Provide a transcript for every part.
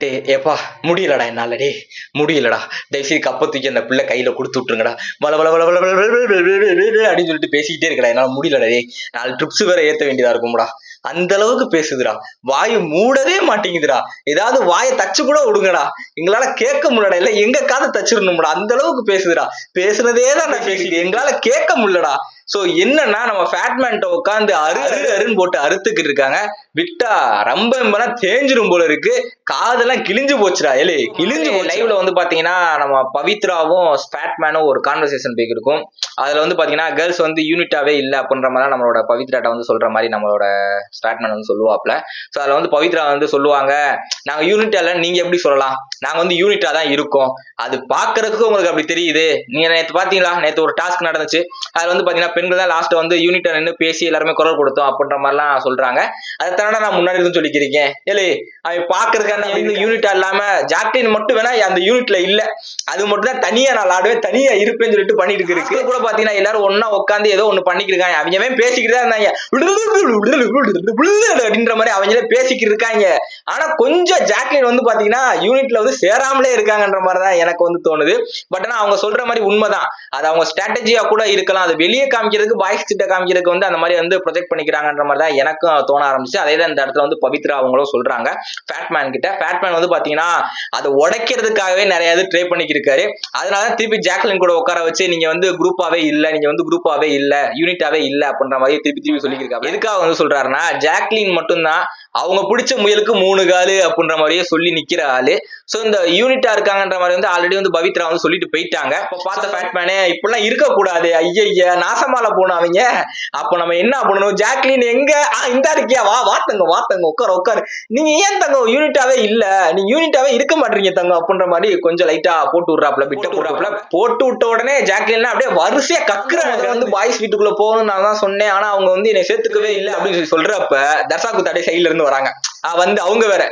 டே ஏப்பா முடியலடா என்னால டே முடியலடா தயவுசெய்து கப்ப தூக்கி அந்த பிள்ளை கையில கொடுத்து விட்டுருங்கடா வள வள வள வள அப்படின்னு சொல்லிட்டு பேசிக்கிட்டே இருக்கடா என்னால முடியலடா டே நாலு ட்ரிப்ஸ் வேற ஏத்த வேண்டியதா இருக்கும்டா அந்த அளவுக்கு பேசுதுடா வாய் மூடவே மாட்டேங்குதுடா ஏதாவது வாயை தச்சு கூட விடுங்கடா எங்களால கேட்க முடியலடா இல்ல எங்க காதை தச்சிடணும்டா அந்த அளவுக்கு பேசுதுடா பேசுனதே தான் நான் பேசிட்டு எங்களால கேட்க முடியலடா சோ என்னன்னா நம்ம ஃபேட்மேன்ட்ட உட்காந்து அரு அரு அருன்னு போட்டு அறுத்துக்கிட்டு இருக்காங்க விட்டா ரொம்ப எம்பனா தேஞ்சிரும் போல இருக்கு. காதெல்லாம் கிழிஞ்சு போச்சுடா ஏலே. கிழிஞ்சு லைவ்ல வந்து பாத்தீங்கன்னா நம்ம பவித்ராவும் ஃபேட்மேனும் ஒரு கான்வர்சேஷன் போய்க்கு இருக்கும் அதுல வந்து பாத்தீங்கன்னா கேர்ள்ஸ் வந்து யூனிட்டாவே இல்ல அப்படின்ற மாதிரி நம்மளோட பவித்ராட்ட வந்து சொல்ற மாதிரி நம்மளோட ஃபேட்மேன் வந்து சொல்லுவாப்ல. சோ அதுல வந்து பவித்ரா வந்து சொல்லுவாங்க நாங்க யூனிட்டா இல்ல நீங்க எப்படி சொல்லலாம்? நாங்க வந்து யூனிட்டா தான் இருக்கோம். அது பாக்குறதுக்கு உங்களுக்கு அப்படி தெரியுது. நீங்க நேத்து பாத்தீங்களா? நேத்து ஒரு டாஸ்க் நடந்துச்சு. அதுல வந்து பாத்தீங்கன்னா பெண்கள் தான் லாஸ்ட் வந்து யூனிட்டா நின்று பேசி எல்லாருமே குரல் கொடுத்தோம் அப்படின்ற மாதிரிலாம் சொல்றாங்க. அதை தானே நான் முன்னாடி இருந்து சொல்லிக்கிறேன் ஏலே அவன் பாக்குறதுக்கான வந்து யூனிட்டா இல்லாம ஜாக்லின் மட்டும் வேணா அந்த யூனிட்ல இல்ல. அது மட்டும் தான் தனியா நான் ஆடுவேன் தனியா இருப்பேன்னு சொல்லிட்டு பண்ணிட்டு இருக்கு. கூட பாத்தீங்கன்னா எல்லாரும் ஒண்ணா உட்காந்து ஏதோ ஒண்ணு பண்ணிட்டு இருக்காங்க அவங்கவே பேசிக்கிட்டு தான் இருந்தாங்க. அப்படின்ற மாதிரி அவங்களே பேசிக்கிட்டு இருக்காங்க. ஆனா கொஞ்சம் ஜாக்லின் வந்து பாத்தீங்கன்னா யூனிட்ல வந்து சேராமலே இருக்காங்கன்ற மாதிரி தான் எனக்கு வந்து தோணுது. பட் ஆனா அவங்க சொல்ற மாதிரி உண்மைதான். அது அவங்க ஸ்ட்ராட்டஜியா கூட இருக்கலாம். அது வெளியே காமிக்கிறதுக்கு பாய்ஸ் கிட்ட காமிக்கிறதுக்கு வந்து அந்த மாதிரி வந்து ப்ரொஜெக்ட் பண்ணிக்கிறாங்கன்ற மாதிரி தான் எனக்கும் தோண ஆரம்பிச்சு அதே தான் இந்த இடத்துல வந்து பவித்ரா அவங்களும் சொல்றாங்க. ஃபேட்மேன் கிட்ட. ஃபேட்மேன் வந்து பாத்தீங்கன்னா அதை உடைக்கிறதுக்காகவே நிறைய இது ட்ரை பண்ணிக்கிருக்காரு. அதனால தான் திருப்பி ஜாக்லின் கூட உட்கார வச்சு நீங்க வந்து குரூப்பாவே இல்ல நீங்க வந்து குரூப்பாவே இல்ல யூனிட்டாவே இல்ல அப்படின்ற மாதிரி திருப்பி திருப்பி சொல்லியிருக்காங்க எதுக்காக வந்து சொல்றாருன்னா ஜாக்லின் மட்டும்தான் அவங்க பிடிச்ச முயலுக்கு மூணு காலு அப்படின்ற மாதிரியே சொல்லி நிக்கிற ஆளு. சோ இந்த யூனிட்டா இருக்காங்கன்ற மாதிரி வந்து ஆல்ரெடி வந்து பவித்ரா வந்து சொல்லிட்டு போயிட்டாங்க. அப்ப பார்த்த ஃபேட்மேனே இப்படிலாம் இருக்கக்கூடாது. ஐயய்ய நாசமால போன அவங்க அப்ப நம்ம என்ன பண்ணணும்? ஜாக்லின் எங்க? இந்த இருக்கியா வா வா தங்க வா தங்க உட்கார உட்காரு. நீங்க ஏன் தங்க யூனிட்டாவே இல்ல? நீங்க யூனிட்டாவே இருக்க மாட்டீங்க தங்க அப்படின்ற மாதிரி கொஞ்சம் லைட்டா போட்டு விடுறாப்ல பிட்ட விடுறாப்ல. போட்டு விட்ட உடனே ஜாக்லின் அப்படியே வரிசையா கக்குறாங்க வந்து பாய்ஸ் வீட்டுக்குள்ள போகணும்னு நான் தான் சொன்னேன். ஆனா அவங்க வந்து என்னை சேர்த்துக்கவே இல்லை அப்படின்னு சொல்லி சொல்றப்ப தர்சா குத்தாடி சைட்ல இருந்து வராங்க. வந்து அவங்க வேற.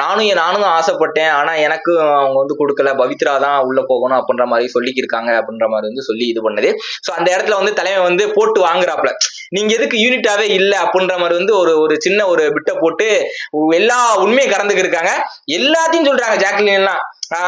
நானும் நானும் தான் ஆசைப்பட்டேன். ஆனா எனக்கு அவங்க வந்து கொடுக்கல. பவித்ரா தான் உள்ள போகணும் அப்படின்ற மாதிரி சொல்லிக்கிருக்காங்க அப்படின்ற மாதிரி வந்து சொல்லி இது பண்ணது. சோ அந்த இடத்துல வந்து தலைமை வந்து போட்டு வாங்குறாப்ல நீங்க எதுக்கு யூனிட்டாவே இல்ல அப்படின்ற மாதிரி வந்து ஒரு ஒரு சின்ன ஒரு பிட்டை போட்டு எல்லா உண்மையை கறந்துக்கு இருக்காங்க. எல்லாத்தையும் சொல்றாங்க ஜாக்லின் எல்லாம்.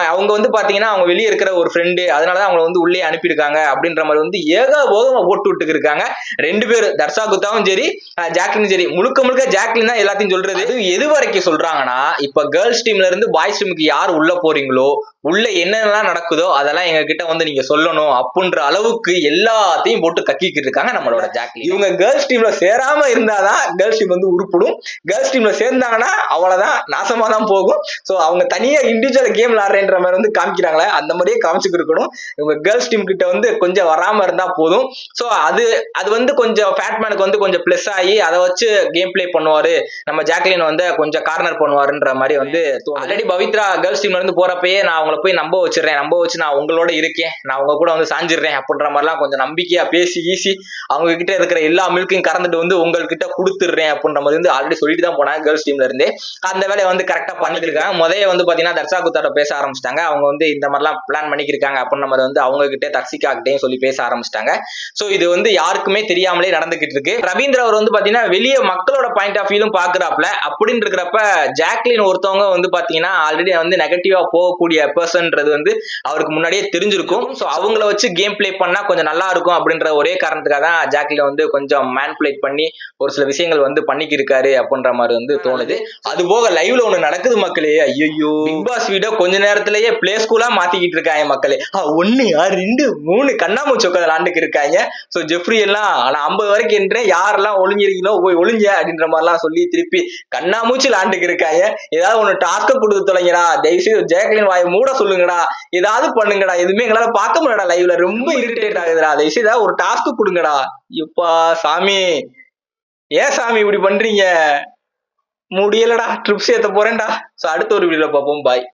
அவங்க வந்து பாத்தீங்கன்னா அவங்க வெளியே இருக்கிற ஒரு ஃப்ரெண்டு அதனாலதான் அவங்கள வந்து உள்ளே அனுப்பியிருக்காங்க அப்படின்ற மாதிரி வந்து ஏகபோகமா போட்டு விட்டுக்கு இருக்காங்க ரெண்டு பேரும் தர்ஷா குத்தாவும் சரி ஜாக்லின் சரி. முழுக்க முழுக்க ஜாக்லின் தான் எல்லாத்தையும் சொல்றது. எது வரைக்கும் சொல்றாங்கன்னா இப்ப கேர்ள்ஸ் டீம்ல இருந்து பாய்ஸ் டீமுக்கு யார் உள்ள போறீங்களோ உள்ள என்னென்னலாம் நடக்குதோ அதெல்லாம் எங்க கிட்ட வந்து நீங்க சொல்லணும் அப்படின்ற அளவுக்கு எல்லாத்தையும் போட்டு கக்கிக்கிட்டு இருக்காங்க நம்மளோட ஜாக்லின் இவங்க கேர்ள்ஸ் டீம்ல சேராம இருந்தாதான் கேர்ள்ஸ் டீம் வந்து உருப்பிடும். கேர்ள்ஸ் டீம்ல சேர்ந்தாங்கன்னா அவ்வளவுதான் நாசமா தான் போகும். சோ அவங்க தனியா இண்டிவிஜுவல் கேம் விளாடுறேன்ற மாதிரி வந்து காமிக்கிறாங்களே அந்த மாதிரியே காமிச்சுக்கிட்டு இருக்கணும். இவங்க கேர்ள்ஸ் டீம் கிட்ட வந்து கொஞ்சம் வராம இருந்தா போதும். சோ அது அது வந்து கொஞ்சம் ஃபேட்மேனுக்கு வந்து கொஞ்சம் பிளஸ் ஆகி அதை வச்சு கேம் ப்ளே பண்ணுவாரு. நம்ம ஜாக்லின் வந்து கொஞ்சம் கார்னர் பண்ணுவாருன்ற மாதிரி வந்து ஆல்ரெடி பவித்ரா கேர்ள்ஸ் டீம்ல இருந்து போறப்பயே நான் அவங்கள போய் நம்ப வச்சிடறேன் நம்ப வச்சு நான் உங்களோட இருக்கேன் நான் உங்க கூட வந்து சாஞ்சிடுறேன் அப்படின்ற மாதிரிலாம் கொஞ்சம் நம்பிக்கையா பேசி ஈசி அவங்க கிட்ட இருக்கிற எல்லா மில்க்கையும் கறந்துட்டு வந்து உங்ககிட்ட கொடுத்துடுறேன் அப்படின்ற மாதிரி வந்து ஆல்ரெடி சொல்லிட்டு தான் போனாங்க கேர்ள்ஸ் டீம்ல இருந்து. அந்த வேலையை வந்து கரெக்டா பண்ணிட்டு இருக்காங்க முதல்ல வந்து பாத்தீங்கன்னா தர்ஷா குத்தாட்ட பேச ஆரம்பிச்சிட்டாங்க. அவங்க வந்து இந்த மாதிரிலாம் பிளான் பண்ணிக்கிருக்காங்க அப்படின்ற மாதிரி வந்து அவங்க கிட்டே தர்சிகா கிட்டேயும் சொல்லி பேச ஆரம்பிச்சிட்டாங்க. சோ இது வந்து யாருக்குமே தெரியாமலே நடந்துகிட்டு இருக்கு. ரவீந்திர அவர் வந்து பாத்தீங்கன்னா வெளியே மக்களோட பாயிண்ட் ஆஃப் வியூலும் பாக்குறாப்ல அப்படின்னு இருக்கிறப்ப ஜாக்லின் ஒருத்தவங்க வந்து பாத்தீங்கன்னா ஆல்ரெடி வந்து நெகட்டிவா போகக்கூடிய பர்சன்ன்றது வந்து அவருக்கு முன்னாடியே தெரிஞ்சிருக்கும். சோ அவங்கள வச்சு கேம் ப்ளே பண்ணா கொஞ்சம் நல்லா இருக்கும் அப்படின்ற ஒரே காரணத்துக்காக தான் ஜாக்லின் வந்து கொஞ்சம் மேன்புலேட் பண்ணி ஒரு சில விஷயங்கள் வந்து பண்ணிக்கிருக்காரு அப்படின்ற மாதிரி வந்து தோணுது. அது போக லைவ்ல ஒண்ணு நடக்குது மக்களே. ஐயோ பிக் பாஸ் வீடியோ கொஞ்ச நேரத்திலேயே பிளே ஸ்கூலா மாத்திக்கிட்டு இருக்காங்க மக்களே. ஆ, ரெண்டு மூணு கண்ணாமூச்சி உட்காந்து விளாண்டுக்கு இருக்காங்க. சோ ஜெஃப்ரி எல்லாம் ஆனா ஐம்பது வரைக்கும் என்றே யாரெல்லாம் ஒளிஞ்சிருக்கீங்களோ போய் ஒளிஞ்ச அப்படின்ற மாதிரிலாம் சொல்லி திருப்பி கண்ணாமூச்சி விளாண்டுக்கு இருக்காங்க. ஏதாவது ஒண்ணு டாஸ்க கொடுத்து தொலைங்கடா. தயவுசெய்து ஜெயக்கலின் வாயை மூட. சொல்லுங்கடா. ஏதாவது பண்ணுங்கடா. எதுவுமே எங்களால பார்க்க முடியலடா லைவ்ல ரொம்ப இரிட்டேட் ஆகுதுடா. தயவுசெய்து ஏதாவது ஒரு டாஸ்க் கொடுங்கடா. இப்பா சாமி. ஏன் சாமி இப்படி பண்றீங்க? முடியலடா. ட்ரிப்ஸ் ஏத்த போறேன்டா. சோ அடுத்த ஒரு வீடியோல பார்ப்போம். பாய்